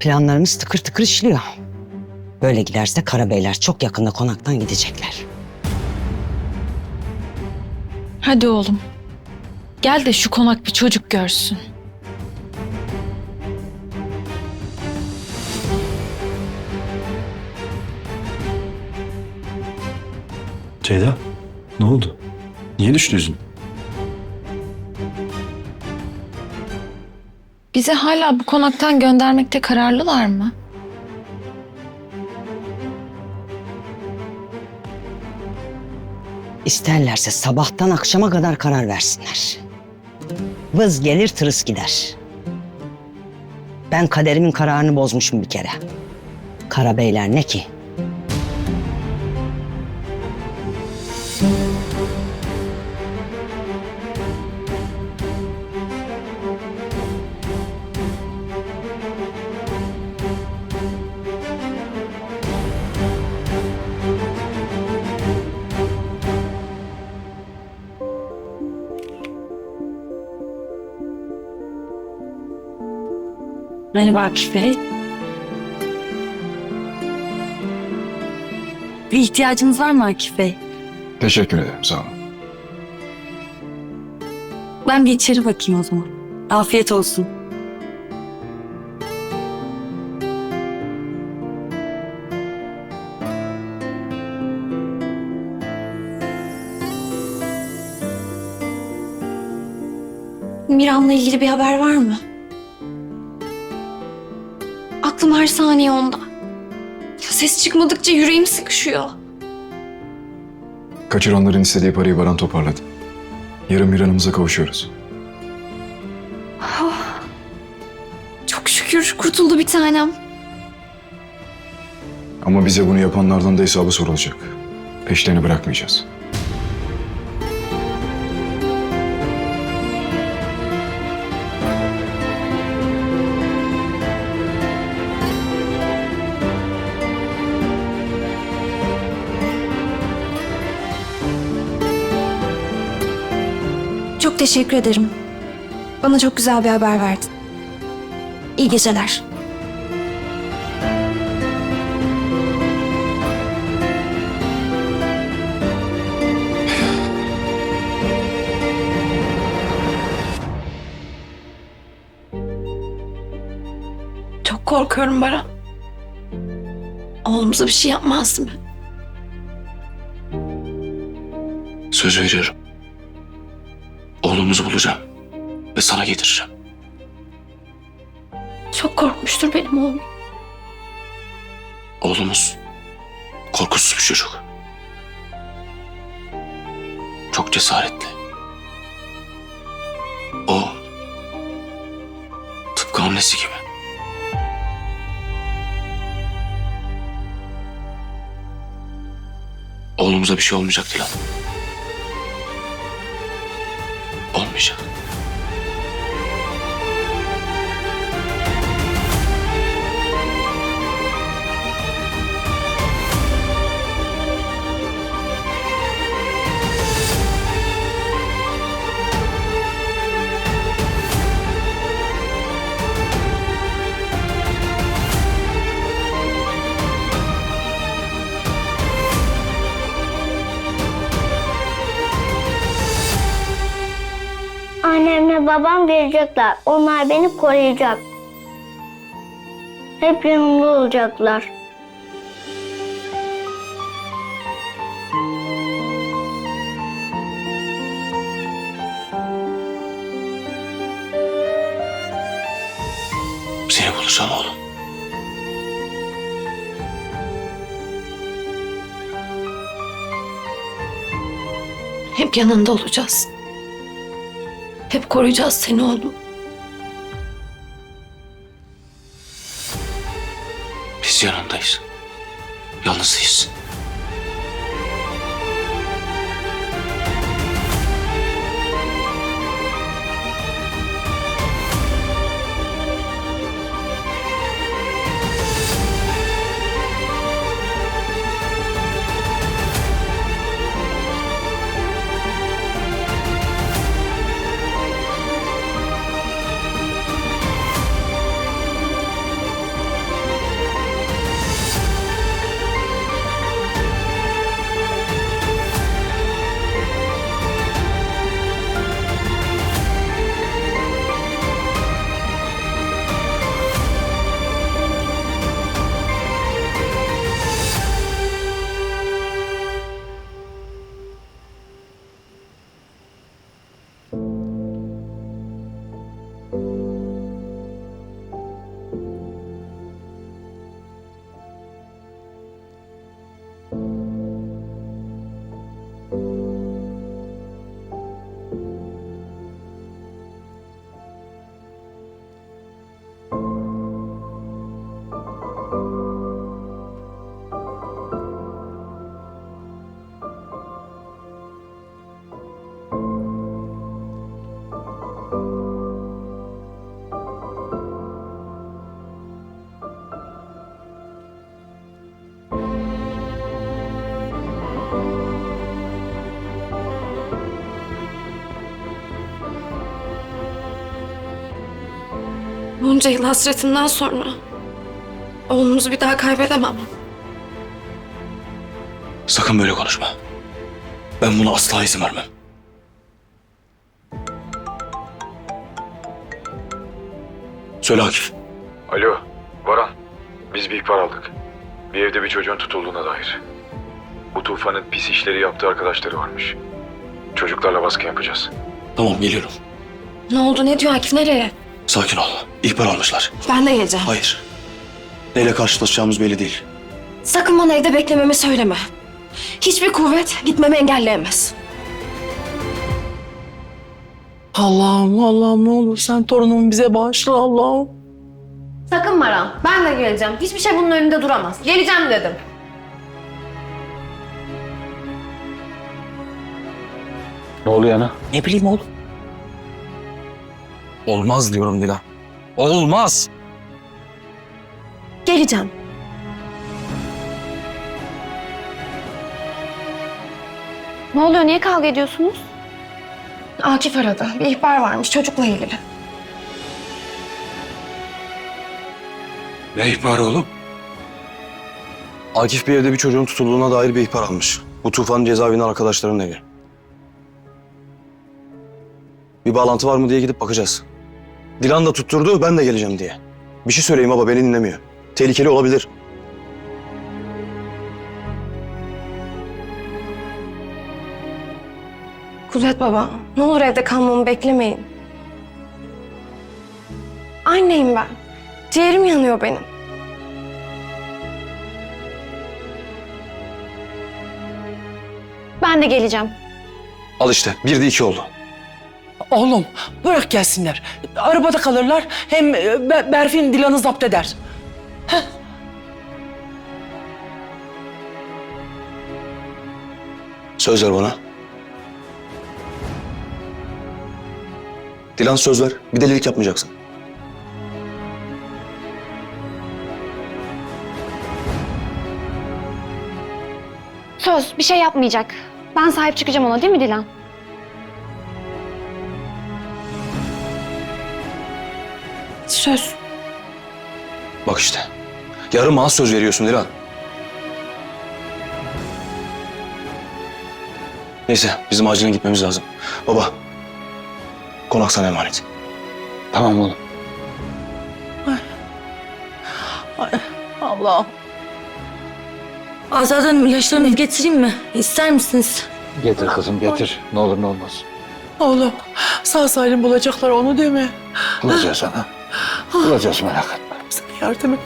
Planlarımız tıkır tıkır işliyor. Böyle giderse Karabeyler çok yakında konaktan gidecekler. Hadi oğlum. Gel de şu konak bir çocuk görsün. Ceyda, ne oldu? Niye düştü yüzün? Bizi hala bu konaktan göndermekte kararlılar mı? İsterlerse sabahtan akşama kadar karar versinler. Vız gelir tırıs gider. Ben kaderimin kararını bozmuşum bir kere. Karabeyler ne ki? Merhaba Akif Bey. Bir ihtiyacınız var mı Akif Bey? Teşekkür ederim sağ olun. Ben bir içeri bakayım o zaman. Afiyet olsun. Miran'la ilgili bir haber var mı? Aklım her saniye onda. Ya ses çıkmadıkça yüreğim sıkışıyor. Kaçıranların istediği parayı Baran toparladı. Yarın bir anımıza kavuşuyoruz. Çok şükür kurtuldu bir tanem. Ama bize bunu yapanlardan da hesabı sorulacak. Peşlerini bırakmayacağız. Çok teşekkür ederim. Bana çok güzel bir haber verdin. İyi geceler. Çok korkuyorum Baran. Oğlumuza bir şey yapmaz mı? Söz veriyorum. Oğlumuzu bulacağım ve sana getireceğim. Çok korkmuştur benim oğlum. Oğlumuz korkusuz bir çocuk. Çok cesaretli. O tıpkı annesi gibi. Oğlumuza bir şey olmayacak Dilan. Olmayacak. Babam gelecekler. Onlar beni koruyacak. Hep yanımda olacaklar. Seni bulacağım oğlum. Hep yanında olacağız. Hep koruyacağız seni oğlum. Biz yanındayız. Yalnızıyız. Bunca yıl hasretinden sonra oğlumuzu bir daha kaybedemem. Sakın böyle konuşma. Ben buna asla izin vermem. Söyle Akif. Alo, Baran. Biz bir ihbar aldık. Bir evde bir çocuğun tutulduğuna dair. Bu tufanın pis işleri yaptığı arkadaşları varmış. Çocuklarla baskı yapacağız. Tamam geliyorum. Ne oldu ne diyor Akif nereye? Sakin ol. İhbar almışlar. Ben de geleceğim. Hayır. Neyle karşılaşacağımız belli değil. Sakın bana evde beklememi söyleme. Hiçbir kuvvet gitmemi engelleyemez. Allah'ım Allah'ım ne olur sen torunumu bize bağışla Allah'ım. Sakın Maran. Ben de geleceğim. Hiçbir şey bunun önünde duramaz. Geleceğim dedim. Ne oluyor ana? Ne bileyim oğlum. Olmaz diyorum Dilan. Olmaz. Geleceğim. Ne oluyor? Niye kavga ediyorsunuz? Akif aradı. Bir ihbar varmış çocukla ilgili. Ne ihbarı oğlum? Akif bir evde bir çocuğun tutulduğuna dair bir ihbar almış. Bu Tufan'ın cezaevinin arkadaşlarının evi. Bir bağlantı var mı diye gidip bakacağız. Dilan da tutturdu ben de geleceğim diye. Bir şey söyleyeyim baba beni dinlemiyor. Tehlikeli olabilir. Kudret baba, ne olur evde kalmamı beklemeyin. Anneyim ben. Ciğerim yanıyor benim. Ben de geleceğim. Al işte bir de iki oldu. Oğlum bırak gelsinler. Arabada kalırlar hem e, Be- Berfin Dilan'ı zapt eder. Söz ver bana. Dilan söz ver. Bir delilik yapmayacaksın. Söz bir şey yapmayacak. Ben sahip çıkacağım ona değil mi Dilan? Söz. Bak işte. Yarım ağız söz veriyorsun Dilan. Neyse bizim acilen gitmemiz lazım. Baba. Konak sana emanet. Tamam oğlum. Allah'ım. Azade Hanım ilaçlarınızı getireyim mi? İster misiniz? Getir kızım getir. Ne olur ne olmaz. Oğlum sağ salim bulacaklar onu değil mi? Bulacağız ana. Bulacağız merak etme. Sen yardım et.